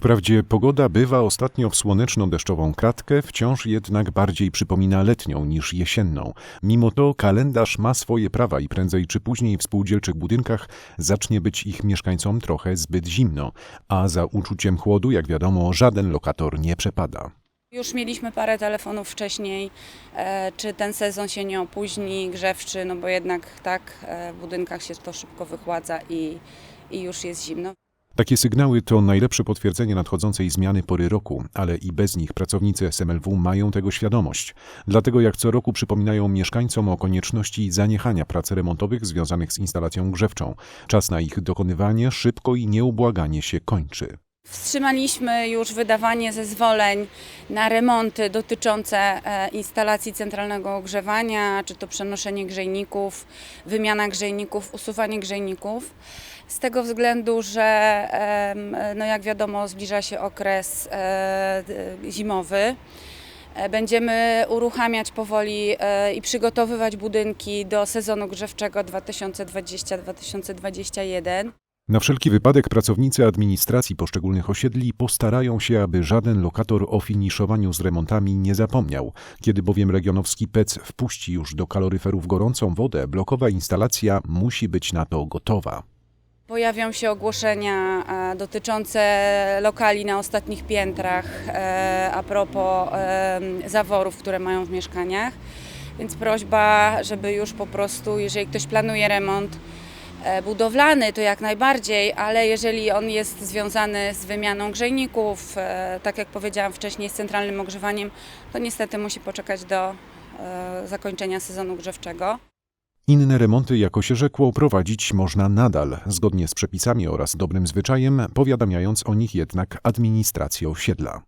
Wprawdzie pogoda bywa ostatnio w słoneczno-deszczową kratkę, wciąż jednak bardziej przypomina letnią niż jesienną. Mimo to kalendarz ma swoje prawa i prędzej czy później w spółdzielczych budynkach zacznie być ich mieszkańcom trochę zbyt zimno, a za uczuciem chłodu, jak wiadomo, żaden lokator nie przepada. Już mieliśmy parę telefonów wcześniej, e, czy ten sezon się nie opóźni, grzewczy, no bo jednak tak e, w budynkach się to szybko wychładza i, i już jest zimno. Takie sygnały to najlepsze potwierdzenie nadchodzącej zmiany pory roku, ale i bez nich pracownicy SMLW mają tego świadomość. Dlatego jak co roku przypominają mieszkańcom o konieczności zaniechania prac remontowych związanych z instalacją grzewczą. Czas na ich dokonywanie szybko i nieubłaganie się kończy. Wstrzymaliśmy już wydawanie zezwoleń na remonty dotyczące e, instalacji centralnego ogrzewania, czy to przenoszenie grzejników, wymiana grzejników, usuwanie grzejników. Z tego względu, że no jak wiadomo zbliża się okres e, zimowy. E, Będziemy uruchamiać powoli i przygotowywać budynki do sezonu grzewczego 2020-2021. Na wszelki wypadek pracownicy administracji poszczególnych osiedli postarają się, aby żaden lokator o finiszowaniu z remontami nie zapomniał. Kiedy bowiem regionowski PEC wpuści już do kaloryferów gorącą wodę, blokowa instalacja musi być na to gotowa. Pojawią się ogłoszenia e, dotyczące lokali na ostatnich piętrach e, a propos e, zaworów, które mają w mieszkaniach. Więc prośba, żeby już po prostu, jeżeli ktoś planuje remont budowlany, to jak najbardziej, ale jeżeli on jest związany z wymianą grzejników, e, tak jak powiedziałam wcześniej, z centralnym ogrzewaniem, to niestety musi poczekać do e, zakończenia sezonu grzewczego. Inne remonty, jako się rzekło, prowadzić można nadal, zgodnie z przepisami oraz dobrym zwyczajem, powiadamiając o nich jednak administrację osiedla.